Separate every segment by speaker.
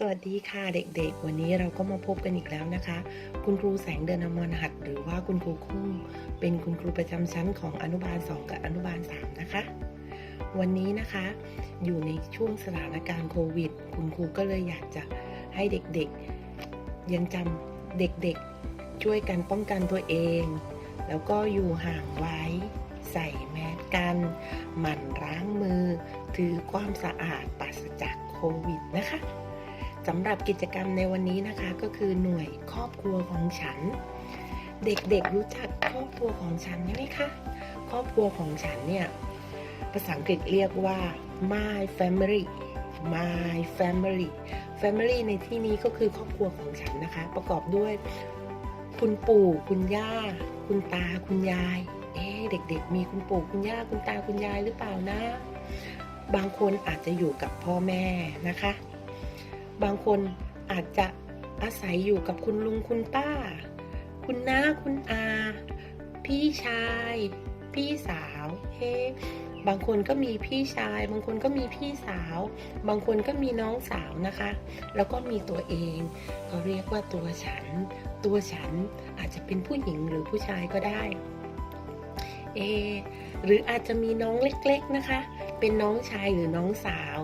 Speaker 1: สวัสดีค่ะเด็กๆ วันนี้เราก็มาพบกันอีกแล้วนะคะ คุณครูแสงเดือนอมรหัดหรือว่าคุณครูคุ้งเป็นคุณครูประจำชั้นของอนุบาล 2 กับอนุบาล 3 นะคะ วันนี้นะคะอยู่ในช่วงสถานการณ์โควิด คุณครูก็เลยอยากจะให้เด็กๆ ยังจำเด็กๆ ช่วยกันป้องกันตัวเอง แล้วก็อยู่ห่างไว้ ใส่แมสกัน หมั่นล้างมือ ถือความสะอาดปราศจากโควิดนะคะ สำหรับกิจกรรมในวันนี้นะคะก็คือหน่วยครอบครัวของฉัน เด็กๆรู้จักครอบครัวของฉันไหมคะครอบครัวของฉันเนี่ยภาษาอังกฤษเรียกว่า my family my family family ในที่นี้ก็คือครอบครัวของฉันนะคะ ประกอบด้วย คุณปู่คุณย่า คุณตาคุณยาย เอ๊เด็กๆ มีคุณปู่คุณย่าคุณตาคุณยายหรือเปล่านะ บางคนอาจจะอยู่กับพ่อแม่นะคะ บางคนอาจจะอาศัยอยู่กับคุณลุงคุณป้า คุณน้าคุณอา พี่ชาย พี่สาวเฮ้บางคนก็มีพี่ชาย บางคนก็มีพี่สาว บางคนก็มีน้องสาวนะคะ แล้วก็มีตัวเองก็เรียกว่าตัวฉัน ตัวฉันอาจจะเป็นผู้หญิงหรือผู้ชายก็ได้เอหรืออาจจะมีน้องเล็กๆนะคะ เป็นน้องชายหรือน้องสาว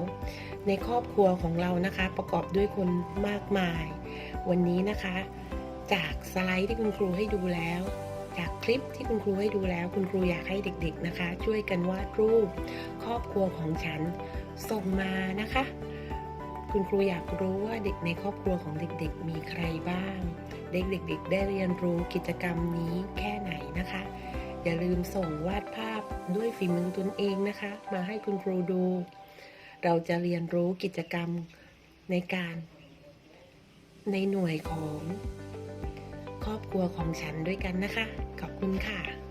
Speaker 1: ในครอบครัวของเรานะคะ ประกอบด้วยคนมากมาย วันนี้นะคะ จากสไลด์ที่คุณครูให้ดูแล้ว จากคลิปที่คุณครูให้ดูแล้ว คุณครูอยากให้เด็ก ๆนะคะ ช่วยกันวาดรูป ครอบครัวของฉันส่งมานะคะ คุณครูอยากรู้ว่าเด็กในครอบครัวของเด็กๆ มีใครบ้าง เด็กๆ ได้เรียนรู้กิจกรรมนี้แค่ไหนนะคะ อย่าลืมส่งวาดภาพด้วยฝีมือตนเองนะคะ มาให้คุณครูดู เราจะเรียนรู้กิจกรรมในการในหน่วยของครอบครัวของฉันด้วยกันนะคะ ขอบคุณค่ะ